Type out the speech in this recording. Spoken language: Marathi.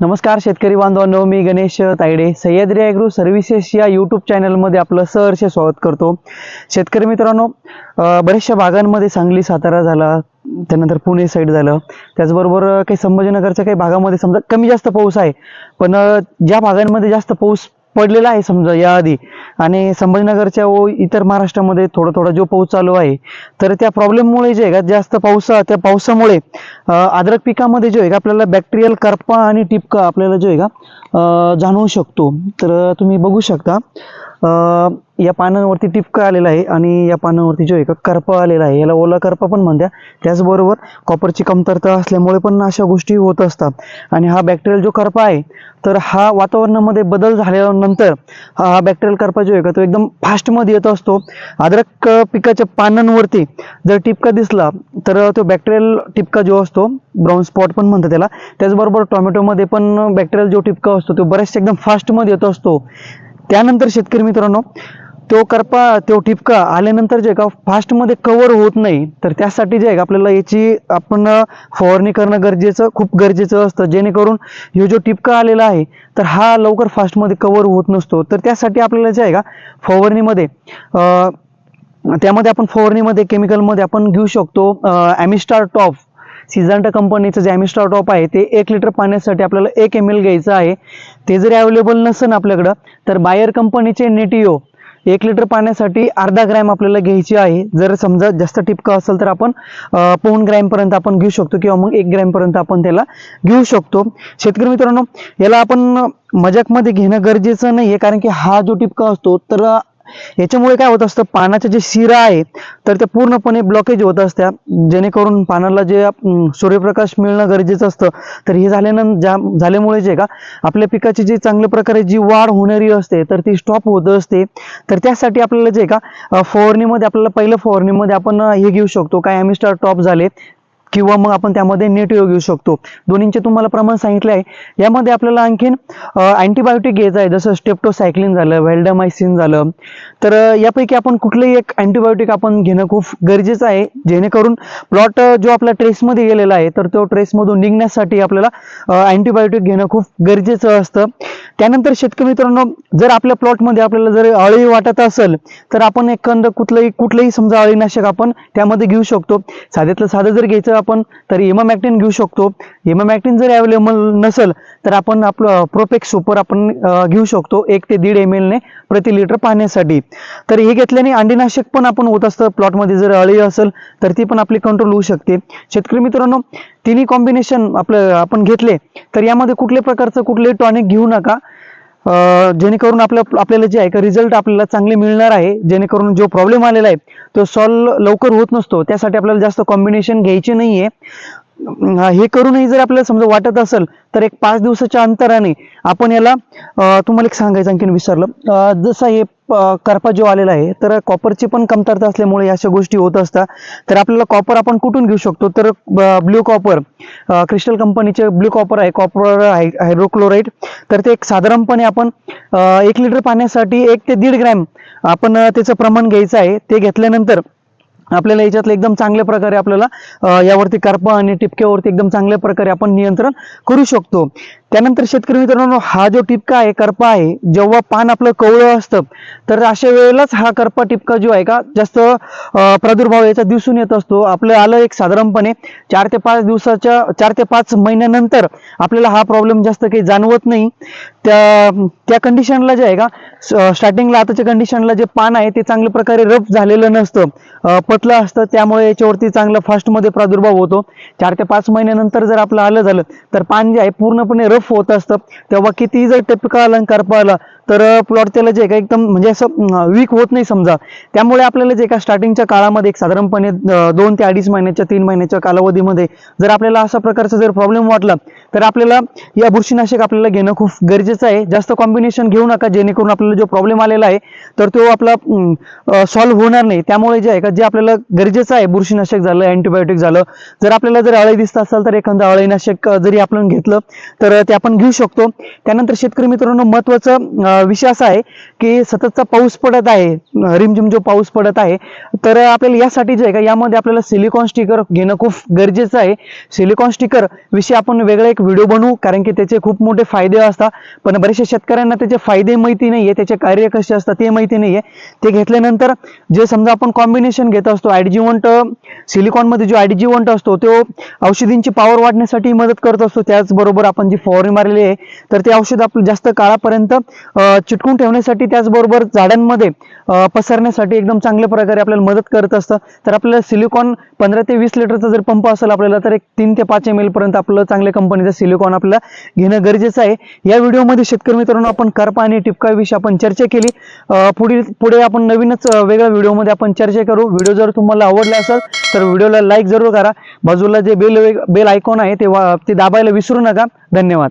नमस्कार शेतकरी बांधवांनो मी गणेश तायडे सह्याद्री ॲग्रो सर्व्हिसेस या यूट्यूब चॅनलमध्ये आपलं सहर्ष स्वागत करतो. शेतकरी मित्रांनो बऱ्याचशा भागांमध्ये सांगली सातारा झाला त्यानंतर पुणे साईड झालं. त्याचबरोबर काही संभाजीनगरच्या काही भागामध्ये समजा कमी जास्त पाऊस आहे. पण ज्या भागांमध्ये जास्त पाऊस पडलेला आहे समजा याआधी. आणि संभाजीनगरच्या व इतर महाराष्ट्रामध्ये थोडा थोडा जो पाऊस चालू आहे तर त्या प्रॉब्लेममुळे जे आहे का जास्त पावसा त्या पावसामुळे अद्रक पिकामध्ये जो आहे का आपल्याला बॅक्टेरियल करपा आणि टिपका आपल्याला जो आहे का जाणवू शकतो. तर तुम्ही बघू शकता. या पानांवरती टिपका आलेला आहे आणि या पानांवरती जो आहे का करपा आलेला आहे याला ओला करपा पण म्हणत्या त्याचबरोबर कॉपरची कमतरता असल्यामुळे पण अशा गोष्टी होत असतात. आणि हा बॅक्टेरियल जो करपा आहे तर हा वातावरणामध्ये बदल झाल्यानंतर हा बॅक्टेरियल करपा जो आहे का तो एकदम फास्टमध्ये येत असतो. अद्रक पिकाच्या पानांवरती जर टिपका दिसला तर तो बॅक्टेरियल टिपका जो असतो ब्राऊन स्पॉट पण म्हणतात त्याला. त्याचबरोबर टोमॅटोमध्ये पण बॅक्टेरियल जो टिपका असतो तो बऱ्याचशा एकदम फास्टमध्ये येत असतो. त्यानंतर शेतकरी मित्रांनो तो करपा तो टिपका आल्यानंतर जे आहे का फास्टमध्ये कव्हर होत नाही. तर त्यासाठी जे आहे का आपल्याला याची आपण फवारणी करणं गरजेचं खूप गरजेचं असतं. जेणेकरून हे जो टिपका आलेला आहे तर हा लवकर फास्टमध्ये कव्हर होत नसतो. तर त्यासाठी आपल्याला जे आहे का फवारणीमध्ये त्यामध्ये आपण फवारणीमध्ये केमिकलमध्ये आपण घेऊ शकतो ॲमिस्टार टॉप सिझांटा कंपनीचं जे ॲमिस्टार टॉप आहे ते एक लिटर पाण्यासाठी आपल्याला एक एम एल घ्यायचं आहे. ते जरी अवेलेबल नसेल आपल्याकडं तर बायर कंपनीचे नेटिओ एक लिटर पाण्यासाठी अर्धा ग्रॅम आपल्याला घ्यायची आहे. जर समजा जास्त टिपका असेल तर आपण अं, ग्रॅमपर्यंत आपण घेऊ शकतो किंवा मग एक ग्रॅमपर्यंत आपण त्याला घेऊ शकतो. शेतकरी मित्रांनो याला आपण मजाकमध्ये घेणं गरजेचं नाही आहे कारण की हा जो टिपका असतो तर याच्यामुळे काय होत असतं पानाच्या जे शिरा आहे तर त्या पूर्णपणे ब्लॉकेज होत असत्या. जेणेकरून पानाला जे सूर्यप्रकाश मिळणं गरजेचं असतं. तर हे झाल्यानं ज्या झाल्यामुळे जे का आपल्या पिकाची जी चांगल्या प्रकारे जी वाढ होणारी असते तर ती स्टॉप होत असते. तर त्यासाठी आपल्याला जे का फवारणीमध्ये आपल्याला पहिलं फवारणीमध्ये आपण हे घेऊ शकतो. काय ॲमिस्टार टॉप झाले किंवा मग आपण त्यामध्ये नेटिओ घेऊ शकतो. दोन्हींचे तुम्हाला प्रमाण सांगितलं आहे. यामध्ये आपल्याला आणखीन अँटीबायोटिक घ्यायचं आहे. जसं स्टेप्टोसायक्लिन झालं व्हेल्डामायसिन झालं. तर यापैकी आपण कुठलंही एक अँटीबायोटिक आपण घेणं खूप गरजेचं आहे. जेणेकरून प्लॉट जो आपल्या ट्रेसमध्ये गेलेला आहे तर तो ट्रेसमधून निघण्यासाठी आपल्याला अँटीबायोटिक घेणं खूप गरजेचं असतं. त्यानंतर शेतकरी मित्रांनो जर आपल्या प्लॉटमध्ये आपल्याला जर अळी वाटत असेल तर आपण एखाद कुठलंही कुठलंही समजा अळीनाशक आपण त्यामध्ये घेऊ शकतो. साध्यातलं साधं जर घ्यायचं आपण तर इमामॅक्टिन घेऊ शकतो. इमामॅक्टिन जर अवेलेबल नसेल तर आपण आपलं प्रोपेक्स सुपर आपण घेऊ शकतो एक ते दीड एम एलने प्रति लिटर पाण्यासाठी. तर हे घेतल्याने अंडीनाशक पण आपण होत असतं. प्लॉटमध्ये जर अळी असेल तर ती पण आपली कंट्रोल होऊ शकते. शेतकरी मित्रांनो तिन्ही कॉम्बिनेशन आपलं आपण घेतले तर यामध्ये कुठल्या प्रकारचं कुठले टॉनिक घेऊ नका. जेणेकरून आपलं आपल्याला जे आहे का रिझल्ट आपल्याला चांगले मिळणार आहे जेणेकरून जो प्रॉब्लेम आलेला आहे तो सॉल्व लवकर होत नसतो. त्यासाठी आपल्याला जास्त कॉम्बिनेशन घ्यायची नाही आहे हे करूनही जर आपल्याला समजा वाटत असेल तर एक पाच दिवसाच्या अंतराने आपण याला तुम्हाला एक सांगायचं आणखीन विसरलं. जसं हे अं, करपा जो आलेला आहे तर कॉपरची पण कमतरता असल्यामुळे या अशा गोष्टी होत असतात. तर आपल्याला कॉपर आपण कुठून घेऊ शकतो? तर ब्ल्यू कॉपर क्रिस्टल कंपनीचे ब्ल्यू कॉपर आहे कॉपर हायड्रोक्लोराईड. तर ते एक साधारणपणे आपण एक लिटर पाण्यासाठी एक ते दीड ग्रॅम आपण त्याचं प्रमाण घ्यायचं आहे. ते घेतल्यानंतर आपल्याला याच्यातलं एकदम चांगल्या प्रकारे आपल्याला यावरती करपा आणि टिपक्यावरती एकदम चांगल्या प्रकारे आपण नियंत्रण करू शकतो. त्यानंतर शेतकरी मित्रांनो हा जो टिपका आहे करपा आहे जेव्हा पान आपलं कवळं असतं तर अशा वेळेलाच हा करपा टिपका जो आहे का जास्त प्रादुर्भाव याचा दिसून येत असतो. आपलं आलं एक साधारणपणे चार ते पाच दिवसाच्या चार ते पाच महिन्यानंतर आपल्याला हा प्रॉब्लेम जास्त काही जाणवत नाही. त्या त्या कंडिशनला जे आहे का स्टार्टिंगला आताच्या कंडिशनला जे पान आहे ते चांगल्या प्रकारे रफ झालेलं नसतं. पतलं असतं त्यामुळे याच्यावरती चांगला फास्टमध्ये प्रादुर्भाव होतो. चार ते पाच महिन्यानंतर जर आपलं आलं झालं तर पान जे आहे पूर्णपणे रफ होत असतं तेव्हा कितीही जर टिपका अलंकार आणि तर प्लॉट त्याला जे आहे का एकदम म्हणजे असं वीक होत नाही समजा. त्यामुळे आपल्याला जे का स्टार्टिंगच्या काळामध्ये एक साधारणपणे दोन ते अडीच महिन्याच्या तीन महिन्याच्या कालावधीमध्ये जर आपल्याला अशा प्रकारचा जर प्रॉब्लेम वाटला तर आपल्याला या बुरशीनाशक आपल्याला घेणं खूप गरजेचं आहे. जास्त कॉम्बिनेशन घेऊ नका जेणेकरून आपल्याला जो प्रॉब्लेम आलेला आहे तर तो आपला सॉल्व्ह होणार नाही. त्यामुळे जे आहे का जे आपल्याला गरजेचं आहे बुरशीनाशक झालं अँटीबायोटिक झालं जर आपल्याला जर अळी दिसत असेल तर एखादं अळीनाशक जरी आपण घेतलं तर ते आपण घेऊ शकतो. त्यानंतर शेतकरी मित्रांनो महत्त्वाचा विषय असा आहे की सततचा पाऊस पडत आहे रिमझिम जो पाऊस पडत आहे तर आपल्याला यासाठी जे आहे का यामध्ये आपल्याला सिलिकॉन स्टिकर घेणं खूप गरजेचं आहे. सिलिकॉन स्टिकर विषय आपण वेगळे एक व्हिडिओ बनवू कारण की त्याचे खूप मोठे फायदे असतात. पण बरेचशा शेतकऱ्यांना त्याचे फायदे माहिती नाहीये त्याचे कार्य कसे असतात ते माहिती नाहीये. ते घेतल्यानंतर जे समजा आपण कॉम्बिनेशन घेत असतो आयडीजी सिलिकॉनमध्ये जो आयडीजी असतो तो औषधींची पॉवर वाढण्यासाठी मदत करत असतो. त्याचबरोबर आपण जी फवारणी मारलेली आहे तर ते औषध आपलं जास्त काळापर्यंत चिटकून ठेवण्यासाठी त्याचबरोबर झाडांमध्ये पसरण्यासाठी एकदम चांगल्या प्रकारे आपल्याला मदत करत असतं. तर आपल्याला सिलिकॉन पंधरा ते वीस लिटरचा जर पंप असेल आपल्याला तर एक तीन ते पाच एम एल पर्यंत आपलं चांगल्या कंपनीचं सिलिकॉन आपल्याला घेणं गरजेचं आहे. या व्हिडिओमध्ये शेतकरी मित्रांनो आपण करपा आणि टिपकाविषयी आपण चर्चा केली. पुढील पुढे आपण नवीनच वेगळ्या व्हिडिओमध्ये आपण चर्चा करू. व्हिडिओ जर तुम्हाला आवडला असेल तर व्हिडिओला लाईक जरूर करा. बाजूला जे बेल बेल आयकॉन आहे ते वा- ते दाबायला विसरू नका. धन्यवाद.